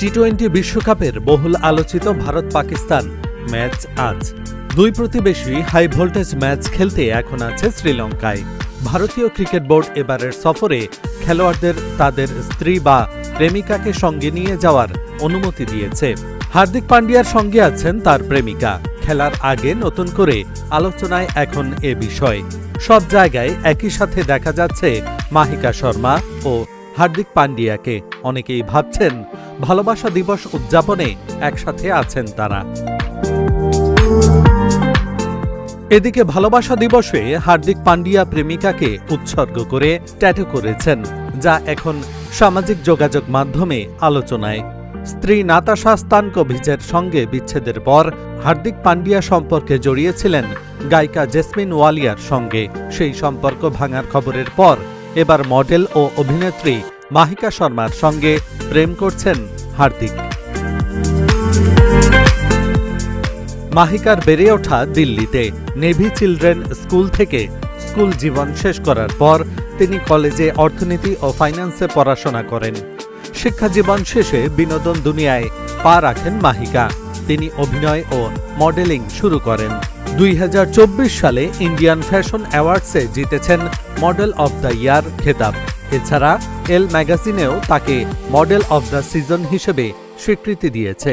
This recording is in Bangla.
টি টোয়েন্টি বিশ্বকাপের বহুল আলোচিত ভারত পাকিস্তান ম্যাচ আজ। দুই প্রতিবেশী হাই ভোল্টেজ ম্যাচ খেলতে এখন আছে শ্রীলঙ্কায়। ভারতীয় ক্রিকেট বোর্ড এবারের সফরে খেলোয়াড়দের তাদের স্ত্রী বা প্রেমিকাকে সঙ্গে নিয়ে যাওয়ার অনুমতি দিয়েছে। হার্দিক পান্ডিয়ার সঙ্গে আছেন তার প্রেমিকা। খেলার আগে নতুন করে আলোচনায় এখন এ বিষয়। সব জায়গায় একই সাথে দেখা যাচ্ছে মাহিকা শর্মা ও হার্দিক পান্ডিয়াকে অনেকেই ভাবছেন ভালোবাসা দিবস উদযাপনে একসাথে আছেন তারা। এদিকে ভালোবাসা দিবসে হার্দিক পান্ডিয়া প্রেমিকাকে উৎসর্গ করে ট্যাটু করেছেন, যা এখন সামাজিক যোগাযোগ মাধ্যমে আলোচনায়। স্ত্রী নাতাশা স্তানকোভিচের সঙ্গে বিচ্ছেদের পর হার্দিক পান্ডিয়া সম্পর্কে জড়িয়েছিলেন গায়িকা জেসমিন ওয়ালিয়ার সঙ্গে। সেই সম্পর্ক ভাঙার খবরের পর এবার মডেল ও অভিনেত্রী মাহিকা শর্মার সঙ্গে প্রেম করছেন হার্দিক। মাহিকার বেড়ে ওঠা দিল্লিতে নেভি চিলড্রেন স্কুল থেকে স্কুল জীবন শেষ করার পর তিনি কলেজে অর্থনীতি ও ফাইন্যান্সে পড়াশোনা করেন। শিক্ষা জীবন শেষে বিনোদন দুনিয়ায় পা রাখেন মাহিকা। তিনি অভিনয় ও মডেলিং শুরু করেন। দুই হাজার চব্বিশ সালে ইন্ডিয়ান ফ্যাশন অ্যাওয়ার্ডসে জিতেছেন মডেল অব দ্য ইয়ার খেতাব। এছাড়া এল ম্যাগাজিনেও তাকে মডেল অব দ্য সিজন হিসেবে স্বীকৃতি দিয়েছে।